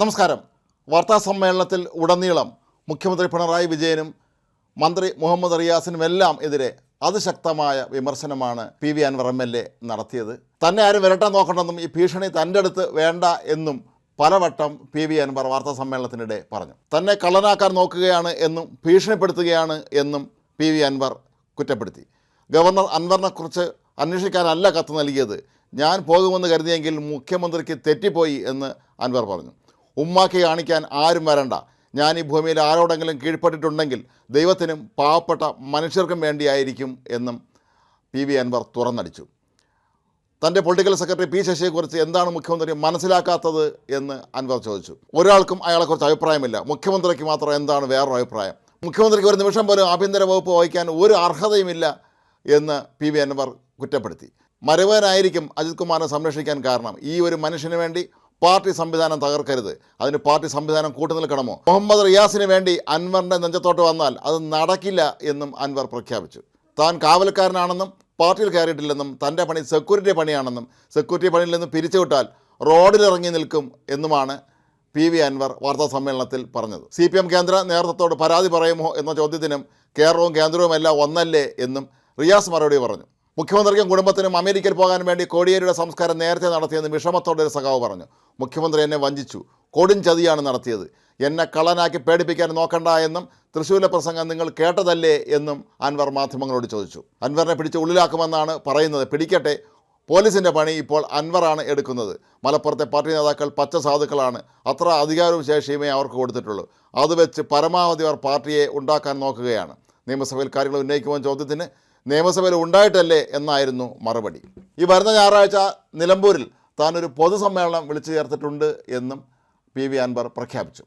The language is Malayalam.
നമസ്കാരം. വാർത്താ സമ്മേളനത്തിൽ ഉടനീളം മുഖ്യമന്ത്രി പിണറായി വിജയനും മന്ത്രി മുഹമ്മദ് റിയാസിനും എല്ലാം എതിരെ അതിശക്തമായ വിമർശനമാണ് P V Anvar M L A നടത്തിയത്. തന്നെ ആരും വരട്ടാൻ നോക്കണമെന്നും ഈ ഭീഷണി തന്റെ അടുത്ത് വേണ്ട എന്നും പലവട്ടം പി വി അൻവർ വാർത്താ സമ്മേളനത്തിനിടെ പറഞ്ഞു. തന്നെ കള്ളനാക്കാൻ നോക്കുകയാണ് എന്നും ഭീഷണിപ്പെടുത്തുകയാണ് എന്നും പി വി അൻവർ കുറ്റപ്പെടുത്തി. ഗവർണർ അൻവറിനെക്കുറിച്ച് അന്വേഷിക്കാനല്ല കത്ത് നൽകിയത്. ഞാൻ പോകുമെന്ന് കരുതിയെങ്കിൽ മുഖ്യമന്ത്രിക്ക് തെറ്റിപ്പോയി എന്ന് അൻവർ പറഞ്ഞു. ഉമ്മാക്കി കാണിക്കാൻ ആരും വരണ്ട. ഞാൻ ഈ ഭൂമിയിൽ ആരോടെങ്കിലും കീഴ്പ്പെട്ടിട്ടുണ്ടെങ്കിൽ ദൈവത്തിനും പാവപ്പെട്ട മനുഷ്യർക്കും വേണ്ടിയായിരിക്കും എന്നും പി വി അൻവർ തുറന്നടിച്ചു. തന്റെ പൊളിറ്റിക്കൽ സെക്രട്ടറി പി ശശിയെക്കുറിച്ച് എന്താണ് മുഖ്യമന്ത്രി മനസ്സിലാക്കാത്തത് എന്ന് അൻവർ ചോദിച്ചു. ഒരാൾക്കും അയാളെക്കുറിച്ച് അഭിപ്രായമില്ല. മുഖ്യമന്ത്രിക്ക് മാത്രം എന്താണ് വേറൊരു അഭിപ്രായം? മുഖ്യമന്ത്രിക്ക് ഒരു നിമിഷം പോലും ആഭ്യന്തര വകുപ്പ് വഹിക്കാൻ ഒരു അർഹതയുമില്ല എന്ന് പി വി അൻവർ കുറ്റപ്പെടുത്തി. മരവനായിരിക്കും അജിത് കുമാറിനെ സംരക്ഷിക്കാൻ കാരണം. ഈ ഒരു മനുഷ്യന് വേണ്ടി പാർട്ടി സംവിധാനം തകർക്കരുത്. അതിന് പാർട്ടി സംവിധാനം കൂട്ടുനിൽക്കണമോ മുഹമ്മദ് റിയാസിന് വേണ്ടി അൻവറിന്റെ നെഞ്ചത്തോട്ട് വന്നാൽ അത് നടക്കില്ല എന്നും അൻവർ പ്രഖ്യാപിച്ചു. താൻ കാവൽക്കാരനാണെന്നും പാർട്ടിയിൽ കയറിയിട്ടില്ലെന്നും തന്റെ പണി സെക്യൂരിറ്റി പണിയാണെന്നും സെക്യൂരിറ്റി പണിയിൽ നിന്ന് പിരിച്ചുവിട്ടാൽ റോഡിലിറങ്ങി നിൽക്കും എന്നുമാണ് പി വി അൻവർ വാർത്താ സമ്മേളനത്തിൽ പറഞ്ഞത്. സി പി എം കേന്ദ്ര നേതൃത്വത്തോട് പരാതി പറയുമോ എന്ന ചോദ്യത്തിനും കേരളവും കേന്ദ്രവും എല്ലാം ഒന്നല്ലേ എന്നും റിയാസ് മറുപടി പറഞ്ഞു. മുഖ്യമന്ത്രിക്കും കുടുംബത്തിനും അമേരിക്കയിൽ പോകാൻ വേണ്ടി കോടിയേരിയുടെ സംസ്കാരം നേരത്തെ നടത്തിയെന്ന് വിഷമത്തോടെ ഒരു സഖാവ് പറഞ്ഞു. മുഖ്യമന്ത്രി എന്നെ വഞ്ചിച്ചു. കൊടും ചതിയാണ് നടത്തിയത്. എന്നെ കള്ളനാക്കി പേടിപ്പിക്കാൻ നോക്കണ്ട എന്നും തൃശ്ശൂരിലെ പ്രസംഗം നിങ്ങൾ കേട്ടതല്ലേ എന്നും അൻവർ മാധ്യമങ്ങളോട് ചോദിച്ചു. അൻവറിനെ പിടിച്ച് ഉള്ളിലാക്കുമെന്നാണ് പറയുന്നത്. പിടിക്കട്ടെ. പോലീസിന്റെ പണി ഇപ്പോൾ അൻവറാണ് എടുക്കുന്നത്. മലപ്പുറത്തെ പാർട്ടി നേതാക്കൾ പച്ച സാധുക്കളാണ്. അത്ര അധികാരവും ശേഷിയുമേ അവർക്ക് കൊടുത്തിട്ടുള്ളൂ. അത് വെച്ച് പരമാവധി അവർ പാർട്ടിയെ ഉണ്ടാക്കാൻ നോക്കുകയാണ്. നിയമസഭയിൽ കാര്യങ്ങൾ ഉന്നയിക്കുവാൻ ചോദ്യത്തിന് നിയമസഭയിൽ ഉണ്ടായിട്ടല്ലേ എന്നായിരുന്നു മറുപടി. ഈ വരുന്ന ഞായറാഴ്ച നിലമ്പൂരിൽ താനൊരു പൊതുസമ്മേളനം വിളിച്ചു ചേർത്തിട്ടുണ്ട് എന്നും പി വി അൻവർ പ്രഖ്യാപിച്ചു.